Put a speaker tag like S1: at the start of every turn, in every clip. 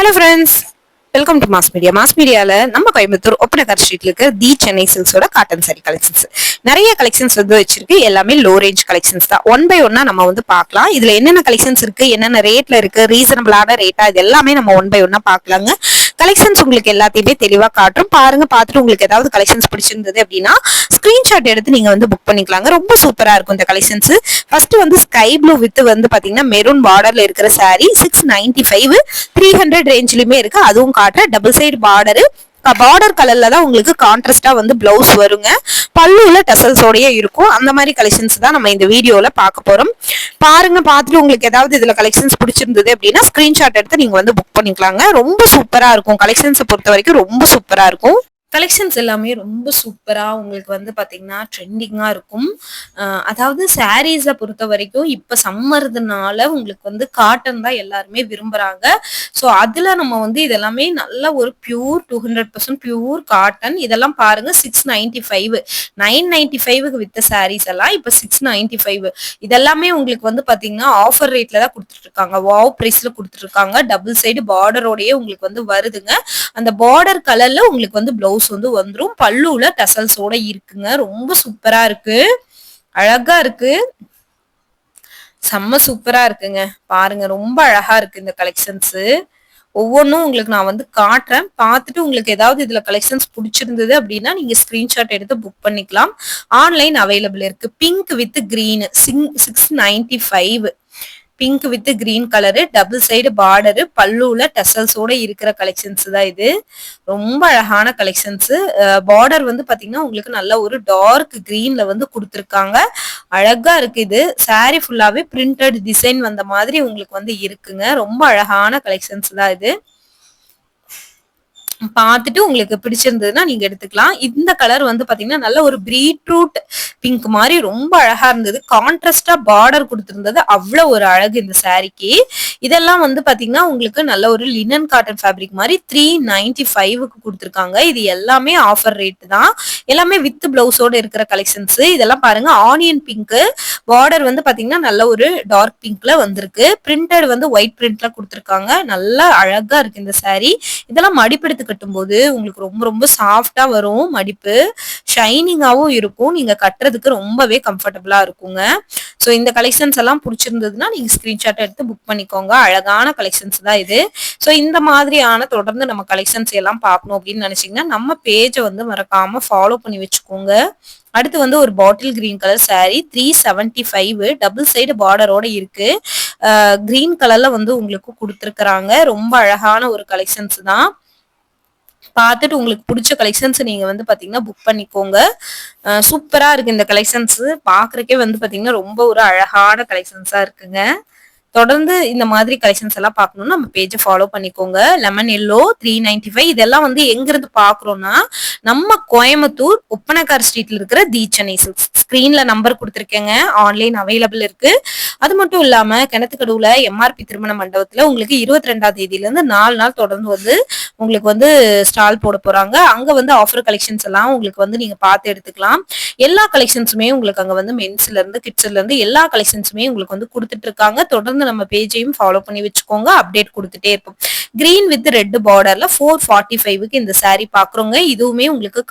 S1: Hello friends welcome to mass media mass மீடியாவில் நம்ம கோயம்புத்தூர் ஒப்பநகர் ஸ்ட்ரீட்ல இருக்க தி சென்னை சில்ஸோட காட்டன் சாரி கலெக்ஷன்ஸ் நிறைய கலெக்ஷன்ஸ் வந்து வச்சிருக்கு. எல்லாமே லோ ரேஞ்ச் கலெக்ஷன்ஸ் தான். ஒன் பை ஒன்னா நம்ம வந்து பார்க்கலாம். இதுல என்னென்ன கலெக்ஷன்ஸ் இருக்கு? என்னென்ன ரேட்ல இருக்கு? ரீசனபிளான ரேட்டா இது எல்லாமே நம்ம ஒன் பை ஒன்னா பார்க்கலாங்க. கலெக்ஷன்ஸ் உங்களுக்கு எல்லாத்தையுமே தெளிவா காட்டும். பாருங்க பார்த்துட்டு உங்களுக்கு ஏதாவது கலெக்ஷன்ஸ் பிடிச்சிருந்தது அப்படின்னா ஸ்கிரீன்ஷாட் எடுத்து நீங்க வந்து புக் பண்ணிக்கலாங்க. ரொம்ப சூப்பரா இருக்கும் இந்த கலெக்ஷன்ஸ் ஃபர்ஸ்ட் வந்து ஸ்கை ப்ளூ வித் வந்து பாத்தீங்கன்னா மெரூன் பார்டர்ல இருக்கிற saree six ninety five three hundred ரேஞ்ச்லயுமே இருக்கு. அதுவும் காட்டுற டபுள் சைடு பார்டரு பார்டர் கலர்ல தான் உங்களுக்கு கான்ட்ராஸ்டா வந்து பிளவுஸ் வருங்க. பல்லுல டசல்ஸோடயே இருக்கும். அந்த மாதிரி கலெக்ஷன்ஸ் தான் நம்ம இந்த வீடியோல பார்க்க போறோம். பாருங்க பார்த்துட்டு உங்களுக்கு ஏதாவது இதுல கலெக்ஷன்ஸ் பிடிச்சிருந்தது அப்படின்னா ஸ்கிரீன்ஷாட் எடுத்து நீங்க வந்து புக் பண்ணிக்கலாங்க. ரொம்ப சூப்பரா இருக்கும். கலெக்ஷன்ஸை பொறுத்த வரைக்கும் ரொம்ப சூப்பரா இருக்கும். கலெக்ஷன்ஸ் எல்லாமே ரொம்ப சூப்பராக உங்களுக்கு வந்து பார்த்தீங்கன்னா ட்ரெண்டிங்காக இருக்கும். அதாவது சாரீஸை பொறுத்த வரைக்கும் இப்போ சம்மர்துனால உங்களுக்கு வந்து காட்டன் தான் எல்லாருமே விரும்புகிறாங்க ஸோ அதில் நம்ம வந்து இதெல்லாமே நல்ல ஒரு pure two hundred percent pure cotton இதெல்லாம் பாருங்கள் six ninety five nine ninety ஃபைவ்க்கு வித்த சாரீஸ் எல்லாம் இப்போ சிக்ஸ் நைன்டி ஃபைவ் இதெல்லாமே உங்களுக்கு வந்து பார்த்தீங்கன்னா ஆஃபர் ரேட்டில் தான் கொடுத்துட்ருக்காங்க. வாவ் ப்ரைஸில் கொடுத்துருக்காங்க டபுள் சைடு பார்டரோடயே உங்களுக்கு வந்து வருதுங்க. அந்த பார்டர் கலரில் உங்களுக்கு வந்து ப்ளவுஸ் வந்து வந்துடும் பல்லுல டசல்ஸோட இருக்குங்க. ரொம்ப சூப்பரா இருக்கு. அழகா இருக்கு. செம்ம சூப்பரா இருக்குங்க. பாருங்க ரொம்ப அழகா இருக்கு இந்த கலெக்ஷன்ஸ் ஒவ்வொன்றும் உங்களுக்கு நான் வந்து காட்டுறேன். பார்த்துட்டு உங்களுக்கு ஏதாவது இதில் கலெக்ஷன்ஸ் பிடிச்சிருந்தது அப்படின்னா நீங்கள் ஸ்க்ரீன்ஷாட் எடுத்து புக் பண்ணிக்கலாம். ஆன்லைன் அவைலபிள் இருக்கு. Pink with green Singh six ninety five pink with green colour double side border பல்லுல டசல்ஸோட இருக்கிற கலெக்ஷன்ஸ் தான் இது. ரொம்ப அழகான கலெக்ஷன்ஸ் பார்டர் வந்து பாத்தீங்கன்னா உங்களுக்கு நல்ல ஒரு டார்க் கிரீன்ல வந்து கொடுத்துருக்காங்க. அழகா இருக்கு இது. சாரி ஃபுல்லாவே பிரிண்டட் டிசைன் வந்த மாதிரி உங்களுக்கு வந்து இருக்குங்க. ரொம்ப அழகான கலெக்ஷன்ஸ் தான் இது. பார்த்துட்டு உங்களுக்கு பிடிச்சிருந்ததுன்னா நீங்க எடுத்துக்கலாம். இந்த கலர் வந்து பாத்தீங்கன்னா நல்ல ஒரு பீட்ரூட் பிங்க் மாதிரி ரொம்ப அழகா இருந்தது. கான்ட்ராஸ்டா பார்டர் கொடுத்திருந்தது. அவ்வளவு ஒரு அழகு இந்த சாரிக்கு இதெல்லாம் வந்து பாத்தீங்கன்னா உங்களுக்கு நல்ல ஒரு லினன் காட்டன் ஃபேப்ரிக் மாதிரி த்ரீ நைன்டி ஃபைவ்க்கு கொடுத்துருக்காங்க. இது எல்லாமே ஆஃபர் ரேட் தான். எல்லாமே வித் பிளவுஸோட இருக்கிற கலெக்ஷன்ஸ் இதெல்லாம் பாருங்க ஆனியன் பிங்க் பார்டர் வந்து பாத்தீங்கன்னா நல்ல ஒரு டார்க் பிங்க்ல வந்திருக்கு. பிரிண்டட் வந்து ஒயிட் பிரிண்ட்ல கொடுத்துருக்காங்க. நல்லா அழகா இருக்கு இந்த saree. இதெல்லாம் மடிப்பெடுத்து கட்டும்போது உங்களுக்கு ரொம்ப ரொம்ப சாஃப்டா வரும் மடிப்பு. ஷைனிங்காகவும் இருக்கும். நீங்க கட்டுறதுக்கு ரொம்பவே கம்ஃபர்டபுளா இருக்குங்க. ஸோ இந்த கலெக்ஷன்ஸ் எல்லாம் பிடிச்சிருந்ததுன்னா நீங்க ஸ்கிரீன்ஷாட் எடுத்து புக் பண்ணிக்கோங்க. அழகான கலெக்ஷன்ஸ் தான் இது. ஸோ இந்த மாதிரியான தொடர்ந்து நம்ம கலெக்ஷன்ஸ் எல்லாம் பார்க்கணும் அப்படின்னு நினைச்சீங்கன்னா நம்ம பேஜை வந்து மறக்காம ஃபாலோ பண்ணி வச்சுக்கோங்க. அடுத்து வந்து ஒரு bottle green colour saree three seventy five double side பார்டரோட இருக்கு. கிரீன் கலர்ல வந்து உங்களுக்கு கொடுத்துருக்குறாங்க. ரொம்ப அழகான ஒரு கலெக்ஷன்ஸ் தான். பார்த்துட்டு உங்களுக்கு பிடிச்ச கலெக்ஷன்ஸ் நீங்க வந்து பாத்தீங்கன்னா புக் பண்ணிக்கோங்க. சூப்பரா இருக்கு இந்த கலெக்ஷன்ஸ் பாக்குறக்கே வந்து பாத்தீங்கன்னா ரொம்ப ஒரு அழகான கலெக்ஷன்ஸா இருக்குங்க. தொடர்ந்து இந்த மாதிரி கலெக்ஷன்ஸ் எல்லாம் பார்க்கணும்னா நம்ம பேஜை ஃபாலோ பண்ணிக்கோங்க. Lemon yellow three ninety five இதெல்லாம் வந்து எங்கிருந்து பார்க்குறோம்னா நம்ம கோயம்புத்தூர் ஒப்பனக்கார் ஸ்ட்ரீட்ல இருக்கிற தி சென்னை சில்க்ஸ் ஸ்க்ரீன்ல நம்பர் கொடுத்துருக்கேங்க. ஆன்லைன் அவைலபிள் இருக்கு. அது மட்டும் இல்லாம கிணத்துக்கடவுல எம்ஆர்பி திருமண மண்டபத்துல உங்களுக்கு இருபத்தி ரெண்டாம் தேதியில இருந்து நாலு நாள் தொடர்ந்து வந்து உங்களுக்கு வந்து ஸ்டால் போட போறாங்க. அங்க வந்து ஆஃபர் கலெக்ஷன்ஸ் எல்லாம் உங்களுக்கு வந்து நீங்க பார்த்து எடுத்துக்கலாம். எல்லா கலெக்ஷன்ஸுமே உங்களுக்கு அங்கே வந்து மென்ஸ்ல இருந்து கிட்ஸ்ல இருந்து எல்லா கலெக்ஷன்ஸுமே உங்களுக்கு வந்து கொடுத்துட்டு இருக்காங்க. தொடர்ந்து நம்ம பேஜையும் ஃபாலோ பண்ணி வச்சுக்கோங்க. அப்டேட் கொடுத்துட்டே இருப்போம். கிரீன் வித் ரெட் பார்டர்ல ஃபோர் ஃபார்ட்டி ஃபைவ்க்கு இந்த saree பாக்குறோங்க. இதுவுமே உங்களுக்கு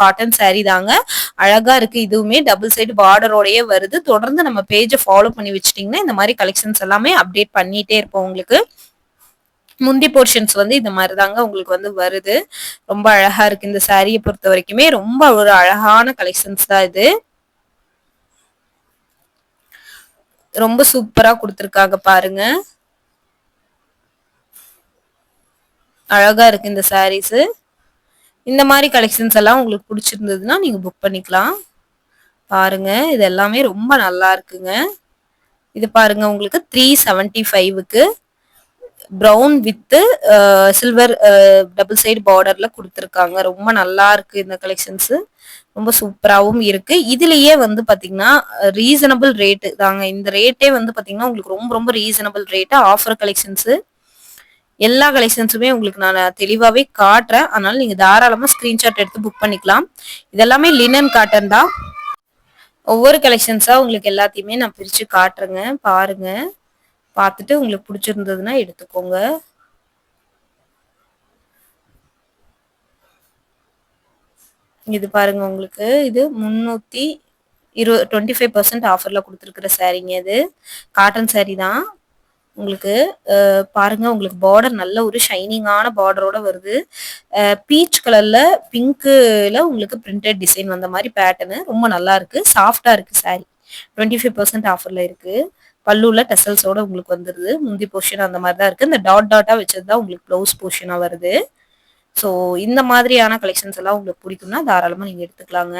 S1: காட்டன் saree தாங்க. அழகா இருக்கு. இதுவுமே டபுள் சைடு பார்டரோடயே வருது. தொடர்ந்து நம்ம பேஜை ஃபாலோ பண்ணி வச்சிட்டிங்கன்னா இந்த மாதிரி கலெக்ஷன்ஸ் எல்லாமே அப்டேட் பண்ணிட்டே இருப்போம் உங்களுக்கு. முந்தி போர்ஷன்ஸ் வந்து இந்த மாதிரி தாங்க உங்களுக்கு வந்து வருது. ரொம்ப அழகா இருக்கு இந்த சாரியை பொறுத்த வரைக்குமே. ரொம்ப ஒரு அழகான கலெக்ஷன்ஸ் தான் இது. ரொம்ப சூப்பரா கொடுத்துருக்காங்க பாருங்க. அழகா இருக்கு இந்த சாரீஸ் இந்த மாதிரி கலெக்ஷன்ஸ் எல்லாம் உங்களுக்கு பிடிச்சிருந்ததுன்னா நீங்க புக் பண்ணிக்கலாம். பாருங்க இது எல்லாமே ரொம்ப நல்லா இருக்குங்க. இது பாருங்க உங்களுக்கு three seventy ஃபைவுக்கு brown with silver double side பார்டர்ல கொடுத்துருக்காங்க. ரொம்ப நல்லா இருக்கு இந்த கலெக்ஷன்ஸ் ரொம்ப சூப்பராகவும் இருக்கு. இதுலயே வந்து பாத்தீங்கன்னா uh, ரீசனபிள் ரேட்டு தாங்க. இந்த ரேட்டே வந்து பாத்தீங்கன்னா உங்களுக்கு ரொம்ப ரொம்ப ரீசனபிள் ரேட்டு ஆஃபர் கலெக்ஷன்ஸ் எல்லா கலெக்ஷன்ஸுமே உங்களுக்கு நான் தெளிவாகவே காட்டுறேன். அதனால நீங்க தாராளமா ஸ்கிரீன்ஷாட் எடுத்து புக் பண்ணிக்கலாம். இதெல்லாமே லினன் காட்டன் தான். ஒவ்வொரு கலெக்ஷன்ஸா உங்களுக்கு எல்லாத்தையுமே நான் பிரிச்சு காட்டுறேங்க. பாருங்க. பார்த்துட்டு உங்களுக்கு பிடிச்சிருந்ததுன்னா எடுத்துக்கோங்க. இது பாருங்க உங்களுக்கு. இது முந்நூற்றி இரு டுவெண்ட்டி ஃபைவ் பர்சன்ட் ஆஃபரில் கொடுத்துருக்குற சாரீங்க இது. காட்டன் சாரீ தான். உங்களுக்கு பாருங்க உங்களுக்கு பார்டர் நல்ல ஒரு ஷைனிங்கான பார்டரோட வருது. பீச் கலர்ல பிங்க்குல உங்களுக்கு பிரிண்டட் டிசைன் வந்த மாதிரி பேட்டர்னு ரொம்ப நல்லா இருக்கு. சாஃப்டா இருக்கு சாரீ டுவெண்ட்டி ஃபைவ் பர்சன்ட் ஆஃபர்ல இருக்கு. பல்லுல டெசல்ஸோட உங்களுக்கு வந்துருது. முந்தி போர்ஷன் அந்த மாதிரி தான் இருக்குது இந்த டாட் டாட்டாக வச்சது தான் உங்களுக்கு ப்ளவுஸ் போர்ஷனாக வருது. ஸோ இந்த மாதிரியான கலெக்ஷன்ஸ் எல்லாம் உங்களுக்கு பிடிக்கும்னா தாராளமாக நீங்கள் எடுத்துக்கலாங்க.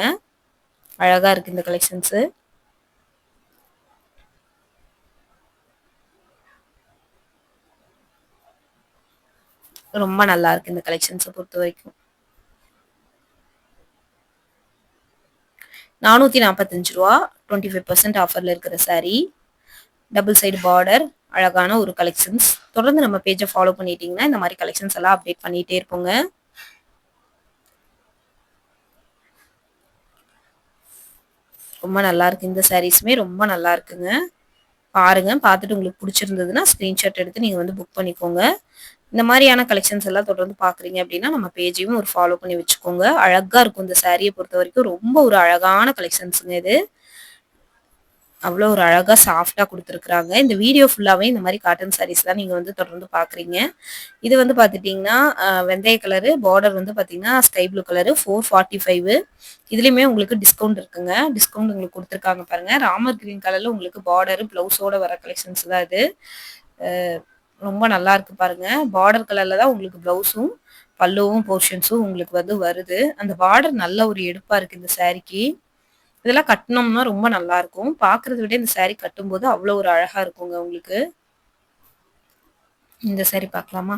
S1: அழகாக இருக்குது இந்த கலெக்ஷன்ஸு ரொம்ப நல்லா இருக்கு இந்த கலெக்ஷன்ஸை பொறுத்த வரைக்கும். நானூத்தி நாற்பத்தஞ்சு ரூபா. டுவெண்ட்டி ஃபைவ் பர்சன்ட் ஆஃபர்ல இருக்கிற சாரீ டபுள் சைடு பார்டர் அழகான ஒரு கலெக்ஷன்ஸ் தொடர்ந்து நம்ம பேஜை ஃபாலோ பண்ணிட்டீங்கன்னா இந்த மாதிரி கலெக்ஷன்ஸ் எல்லாம் அப்டேட் பண்ணிட்டே இருப்போங்க. ரொம்ப நல்லா இருக்கு இந்த சாரீஸுமே ரொம்ப நல்லா இருக்குங்க. பாருங்க பார்த்துட்டு உங்களுக்கு பிடிச்சிருந்ததுன்னா ஸ்க்ரீன்ஷாட் எடுத்து நீங்கள் வந்து புக் பண்ணிக்கோங்க. இந்த மாதிரியான கலெக்ஷன்ஸ் எல்லாம் தொடர்ந்து பார்க்குறீங்க அப்படின்னா நம்ம பேஜையும் ஒரு ஃபாலோ பண்ணி வச்சுக்கோங்க. அழகா இருக்கும் இந்த சாரியை பொறுத்த வரைக்கும். ரொம்ப ஒரு அழகான கலெக்ஷன்ஸுங்க இது. அவ்வளோ ஒரு அழகாக சாஃப்டாக கொடுத்துருக்குறாங்க. இந்த வீடியோ ஃபுல்லாகவே இந்த மாதிரி காட்டன் சாரீஸ் தான் நீங்கள் வந்து தொடர்ந்து பார்க்குறீங்க இது வந்து பார்த்துட்டிங்கன்னா வெந்தய கலரு பார்டர் வந்து பார்த்தீங்கன்னா sky blue colour four forty five இதுலேயுமே உங்களுக்கு டிஸ்கவுண்ட் இருக்குங்க. டிஸ்கவுண்ட் உங்களுக்கு கொடுத்துருக்காங்க பாருங்கள் ராமர் கிரீன் கலரில் உங்களுக்கு பார்டரு ப்ளவுஸோட வர கலெக்ஷன்ஸ் தான் இது. ரொம்ப நல்லா இருக்கு பாருங்க. பார்டர் கலரில் தான் உங்களுக்கு ப்ளவுஸும் பல்லுவும் போர்ஷன்ஸும் உங்களுக்கு வந்து வருது. அந்த பார்டர் நல்ல ஒரு எடுப்பாக இருக்குது இந்த சாரீக்கு இதெல்லாம் கட்டினோம்னா ரொம்ப நல்லா இருக்கும் பாக்குறத விட இந்த saree கட்டும்போது அவ்வளோ ஒரு அழகா இருக்குங்க உங்களுக்கு. இந்த சாரீ பார்க்கலாமா?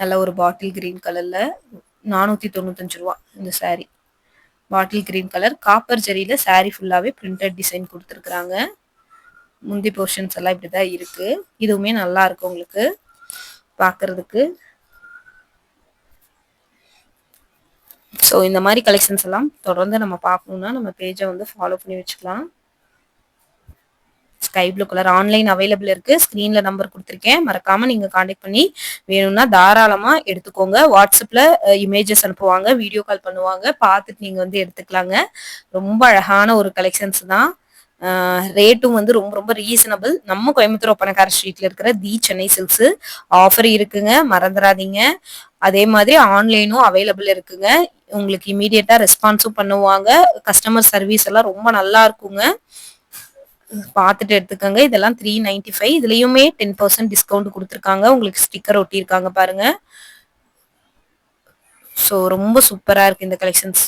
S1: நல்ல ஒரு பாட்டில் கிரீன் கலர்ல நானூத்தி தொண்ணூத்தஞ்சு ரூபா இந்த saree bottle green colour copper ஜரியில sari ஃபுல்லாவே பிரிண்டட் டிசைன் கொடுத்துருக்குறாங்க. முந்தி போர்ஷன்ஸ் எல்லாம் இப்படிதான் இருக்கு. இதுவுமே நல்லா இருக்கும் உங்களுக்கு. பாக்குறதுக்கு ஸோ இந்த மாதிரி கலெக்ஷன்ஸ் எல்லாம் தொடர்ந்து நம்ம பார்க்கணும்னா நம்ம பேஜை வந்து ஃபாலோ பண்ணி வச்சுக்கலாம். Sky blue colour online available இருக்கு. ஸ்க்ரீன்ல நம்பர் கொடுத்துருக்கேன். மறக்காம நீங்க காண்டாக்ட் பண்ணி வேணும்னா தாராளமா எடுத்துக்கோங்க. வாட்ஸ்அப்ல இமேஜஸ் அனுப்புவாங்க வீடியோ கால் பண்ணுவாங்க. பார்த்துட்டு நீங்க வந்து எடுத்துக்கலாங்க. ரொம்ப அழகான ஒரு கலெக்ஷன்ஸ் தான். ரேட்டும் வந்து ரொம்ப ரொம்ப ரீசனபிள் நம்ம கோயம்புத்தூர் ஒப்பனக்கார ஸ்ட்ரீட்ல இருக்கிற தி சென்னை சில்க்ஸ் ஆஃபர் இருக்குங்க. மறந்துடாதீங்க அதே மாதிரி ஆன்லைனும் அவைலபிள் இருக்குங்க. உங்களுக்கு இமீடியட்டா ரெஸ்பான்ஸும் பண்ணுவாங்க. கஸ்டமர் சர்வீஸ் எல்லாம் ரொம்ப நல்லா இருக்குங்க. பார்த்துட்டு எடுத்துக்கோங்க. இதெல்லாம் த்ரீ நைன்டி ஃபைவ் இதுலயுமே டென் பர்சன்ட் டிஸ்கவுண்ட் கொடுத்துருக்காங்க. உங்களுக்கு ஸ்டிக்கர் ஒட்டியிருக்காங்க பாருங்க. ஸோ ரொம்ப சூப்பராக இருக்கு இந்த கலெக்ஷன்ஸ்